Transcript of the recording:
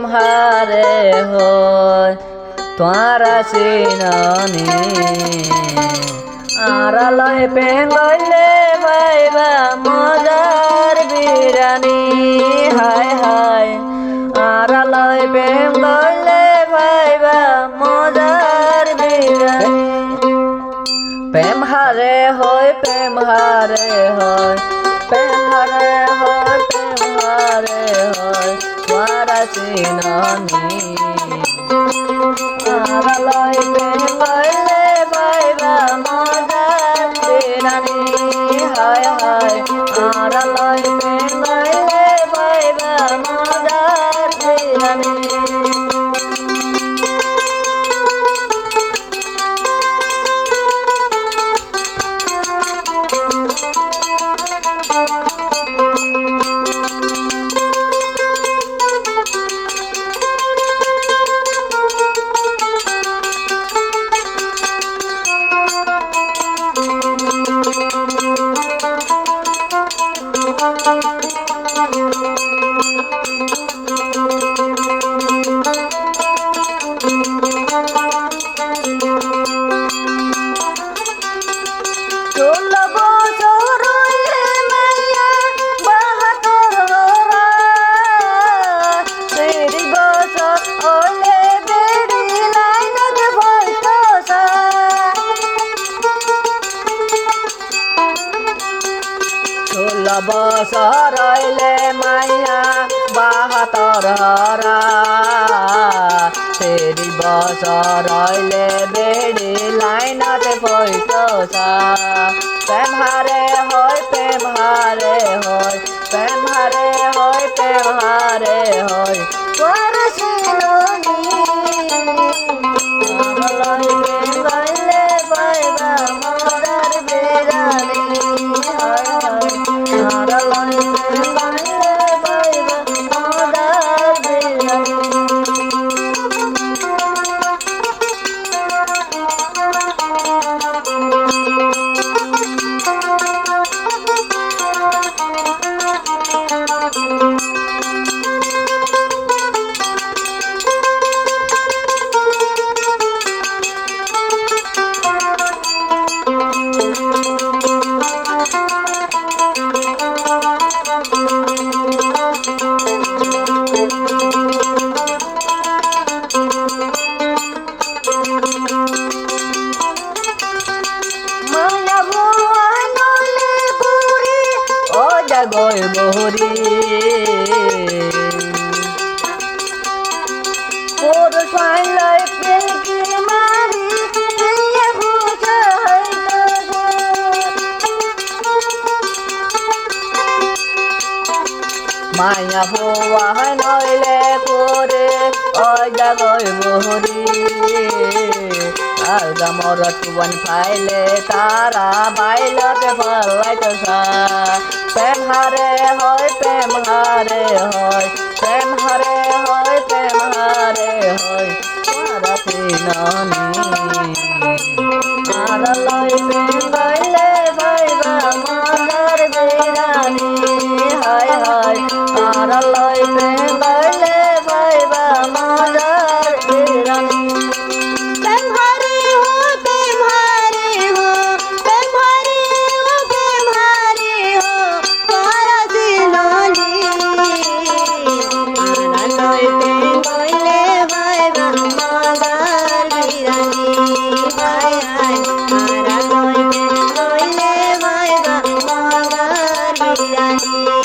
হারে হয়। তোমারা সিনানি আড়ালয় প্রেম গইলে ভাইবা মজার বিরানি। হায় হায়। আড়ালয় প্রেম গইলে ভাইবা মজার বিরানি। প্রেম হারে হয়, প্রেম হারে হয়। প্রেম হারে হয় তোমারা সিনানি আর প্রেম গইলে ভাইবা মজার হায় হায় আড়ালয় প্রেম বছর হইলে মাইয়া বাহাতর হরা তেরি বেড়ি লাইনাতে পৈতসা। প্রেম হয় প্রেম হয় প্রেম হয় প্রেম হয়। জাগয় বহরি ওর সাইলাই পেলকি মারি মায়া ভুয়া নইলে করে ও জাগয় বহরি আলগা মর টুবন পাইলে তারা বাইলতে ফলাইতে প্রেম হারে হয়, প্রেম হারে হয়, প্রেম হারে হয়, প্রেম হারে হয়। তারা সিনানি আর লয় প্রেম